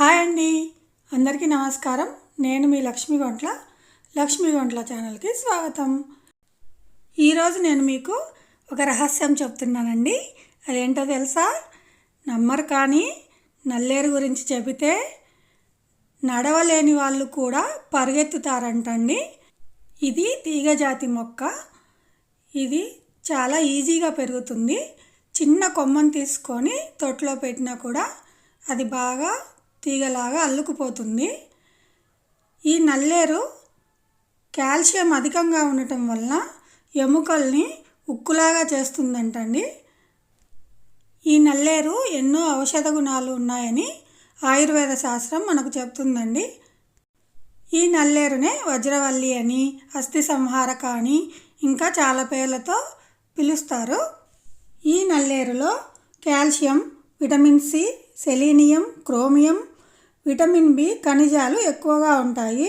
Hi అండి. అందరికీ నమస్కారం. నేను మీ లక్ష్మీ గొంట్ల లక్ష్మీ గొంట్ల ఛానల్కి స్వాగతం. ఈరోజు నేను మీకు ఒక రహస్యం చెప్తున్నానండి. అదేంటో తెలుసా? నమ్మరు కానీ నల్లేరు గురించి చెబితే నడవలేని వాళ్ళు కూడా పరిగెత్తుతారంటండి. ఇది తీగజాతి మొక్క. ఇది చాలా ఈజీగా పెరుగుతుంది. చిన్న కొమ్మను తీసుకొని తొట్లో పెట్టినా కూడా అది బాగా తీగలాగా అల్లుకుపోతుంది. ఈ నల్లేరు కాల్షియం అధికంగా ఉండటం వలన ఎముకల్ని ఉక్కులాగా చేస్తుందంటండి. ఈ నల్లేరు ఎన్నో ఔషధ గుణాలు ఉన్నాయని ఆయుర్వేద శాస్త్రం మనకు చెప్తుందండి. ఈ నల్లేరునే వజ్రవల్లి అని అస్థి సంహారక అని ఇంకా చాలా పేర్లతో పిలుస్తారు. ఈ నల్లేరులో calcium vitamin C selenium chromium vitamin B ఖనిజాలు ఎక్కువగా ఉంటాయి.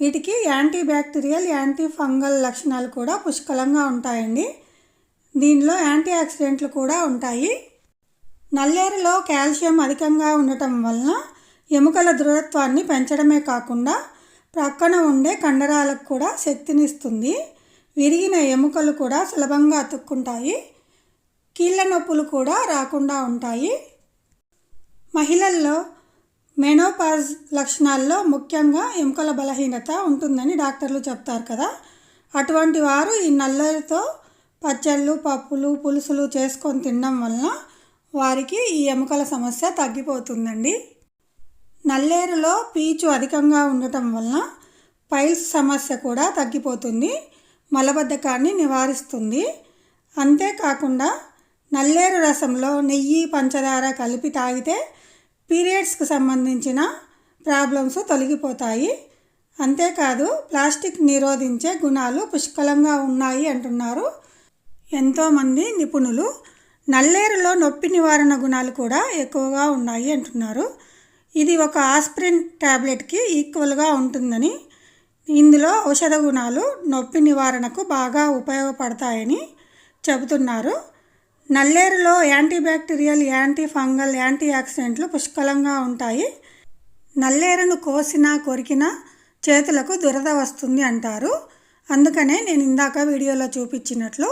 వీటికి యాంటీ బ్యాక్టీరియల్ యాంటీ ఫంగల్ లక్షణాలు కూడా పుష్కలంగా ఉంటాయండి. దీనిలో యాంటీ ఆక్సిడెంట్లు కూడా ఉంటాయి. నల్లేరులో కాల్షియం అధికంగా ఉండటం వలన ఎముకల దృఢత్వాన్ని పెంచడమే కాకుండా ప్రక్కన ఉండే కండరాలకు కూడా శక్తినిస్తుంది. విరిగిన ఎముకలు కూడా సులభంగా అతుక్కుంటాయి. కీళ్ళ నొప్పులు కూడా రాకుండా ఉంటాయి. మహిళల్లో మెనోపాజ్ లక్షణాల్లో ముఖ్యంగా ఎముకల బలహీనత ఉంటుందని డాక్టర్లు చెప్తారు కదా. అటువంటి వారు ఈ నల్లరితో పచ్చళ్ళు పప్పులు పులుసులు చేసుకొని తినడం వలన వారికి ఈ ఎముకల సమస్య తగ్గిపోతుందండి. నల్లేరులో పీచు అధికంగా ఉండటం వలన పైల్స్ సమస్య కూడా తగ్గిపోతుంది మలబద్ధకాన్ని నివారిస్తుంది. అంతేకాకుండా నల్లేరు రసంలో నెయ్యి పంచదార కలిపి తాగితే పీరియడ్స్కి సంబంధించిన ప్రాబ్లమ్స్ తొలగిపోతాయి. అంతేకాదు ప్లాస్టిక్ నిరోధించే గుణాలు పుష్కలంగా ఉన్నాయి అంటున్నారు. ఎంతోమంది నిపుణులు నల్లేరులో నొప్పి నివారణ గుణాలు కూడా ఎక్కువగా ఉన్నాయి అంటున్నారు. ఇది ఒక ఆస్ప్రిన్ ట్యాబ్లెట్కి ఈక్వల్గా ఉంటుందని ఇందులో ఔషధ గుణాలు నొప్పి నివారణకు బాగా ఉపయోగపడతాయని చెబుతున్నారు. నల్లేరులో యాంటీబ్యాక్టీరియల్ యాంటీ ఫంగల్ యాంటీ ఆక్సిడెంట్లు పుష్కలంగా ఉంటాయి. నల్లేరును కోసినా కొరికినా చేతులకు దురద వస్తుంది అంటారు. అందుకనే నేను ఇందాక వీడియోలో చూపించినట్లు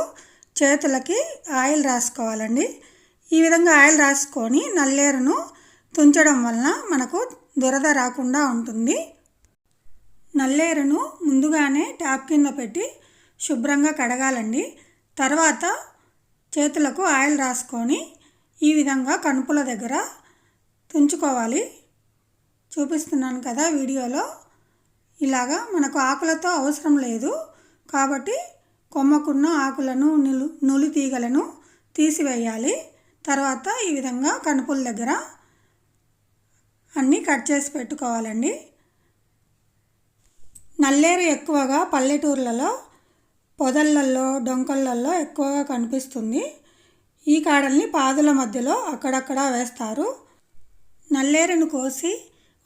చేతులకి ఆయిల్ రాసుకోవాలండి. ఈ విధంగా ఆయిల్ రాసుకొని నల్లేరును తుంచడం వలన మనకు దురద రాకుండా ఉంటుంది. నల్లేరును ముందుగానే ట్యాప్ కింద పెట్టి శుభ్రంగా కడగాలండి. తర్వాత చేతులకు ఆయిల్ రాసుకొని ఈ విధంగా కనుపుల దగ్గర తుంచుకోవాలి. చూపిస్తున్నాను కదా వీడియోలో. ఇలాగా మనకు ఆకులతో అవసరం లేదు. కాబట్టి కొమ్మకున్న ఆకులను నులు నులి తీగలను తీసివేయాలి. తర్వాత ఈ విధంగా కనుపుల దగ్గర అన్నీ కట్ చేసి పెట్టుకోవాలండి. నల్లేరు ఎక్కువగా పల్లెటూర్లలో పొదలల్లో డొంకలల్లో ఎక్కువగా కనిపిస్తుంది. ఈ కాడల్ని పాదుల మధ్యలో అక్కడక్కడ వేస్తారు. నల్లేరును కోసి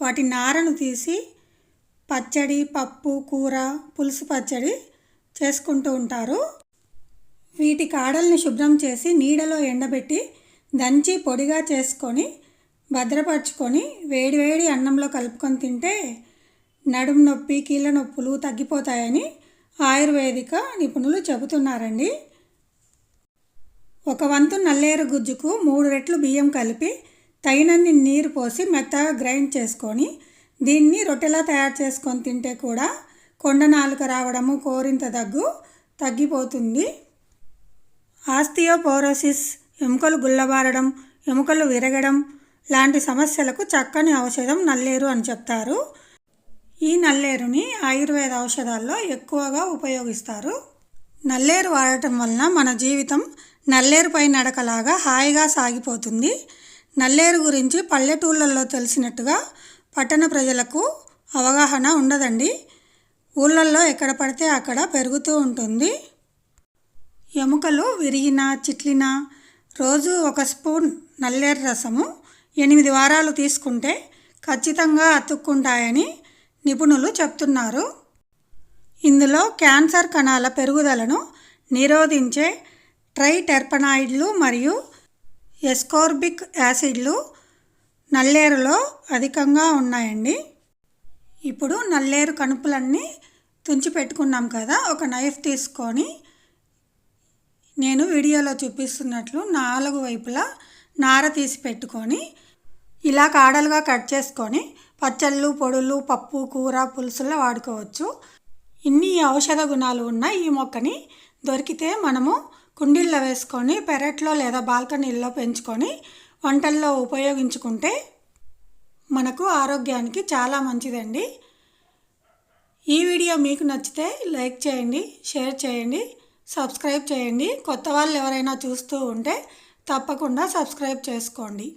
వాటి నారను తీసి పచ్చడి పప్పు కూర పులుసు పచ్చడి చేసుకుంటూ ఉంటారు. వీటి కాడల్ని శుభ్రం చేసి నీడలో ఎండబెట్టి దంచి పొడిగా చేసుకొని భద్రపరచుకొని వేడివేడి అన్నంలో కలుపుకొని తింటే నడుము నొప్పి కీళ్ళ నొప్పులు తగ్గిపోతాయని ఆయుర్వేదిక నిపుణులు చెబుతున్నారండి. ఒక వంతు నల్లేరు గుజ్జుకు మూడు రెట్లు బియ్యం కలిపి తగినన్ని నీరు పోసి మెత్తగా గ్రైండ్ చేసుకొని దీన్ని రొట్టెలా తయారు చేసుకొని తింటే కూడా కొండ నాలుక రావడము కోరింత దగ్గు తగ్గిపోతుంది. ఆస్టియోపోరోసిస్ ఎముకలు గుల్లబారడం ఎముకలు విరగడం లాంటి సమస్యలకు చక్కని ఔషధం నల్లేరు అని చెప్తారు. నల్లేరుని ఆయుర్వేద ఔషధాల్లో ఎక్కువగా ఉపయోగిస్తారు. నల్లేరు వాడటం వలన మన జీవితం నల్లేరుపై నడకలాగా హాయిగా సాగిపోతుంది. నల్లేరు గురించి పల్లెటూళ్ళల్లో తెలిసినట్టుగా పట్టణ ప్రజలకు అవగాహన ఉండదండి. ఊళ్ళల్లో ఎక్కడ పడితే అక్కడ పెరుగుతూ ఉంటుంది. ఎముకలు విరిగిన చిట్లిన రోజు ఒక స్పూన్ నల్లేరు రసము ఎనిమిది వారాలు తీసుకుంటే ఖచ్చితంగా అతుక్కుంటాయని నిపుణులు చెప్తున్నారు. ఇందులో క్యాన్సర్ కణాల పెరుగుదలను నిరోధించే ట్రైటెర్పనాయిడ్లు మరియు ఎస్కోర్బిక్ యాసిడ్లు నల్లేరులో అధికంగా ఉన్నాయండి. ఇప్పుడు నల్లేరు కణుపులన్నీ తుంచి పెట్టుకున్నాం కదా ఒక నైఫ్ తీసుకొని నేను వీడియోలో చూపిస్తున్నట్లు నాలుగు వైపులా నార తీసి పెట్టుకొని ఇలా కాడలుగా కట్ చేసుకొని పచ్చళ్ళు పొడులు పప్పు కూర పులుసుల్లో వాడుకోవచ్చు. ఇన్ని ఔషధ గుణాలు ఉన్న ఈ మొక్కని దొరికితే మనము కుండీల్లో వేసుకొని పెరట్లో లేదా బాల్కనీల్లో పెంచుకొని వంటల్లో ఉపయోగించుకుంటే మనకు ఆరోగ్యానికి చాలా మంచిదండి. ఈ వీడియో మీకు నచ్చితే లైక్ చేయండి షేర్ చేయండి సబ్స్క్రైబ్ చేయండి. కొత్త వాళ్ళు ఎవరైనా చూస్తూ ఉంటే తప్పకుండా సబ్స్క్రైబ్ చేసుకోండి.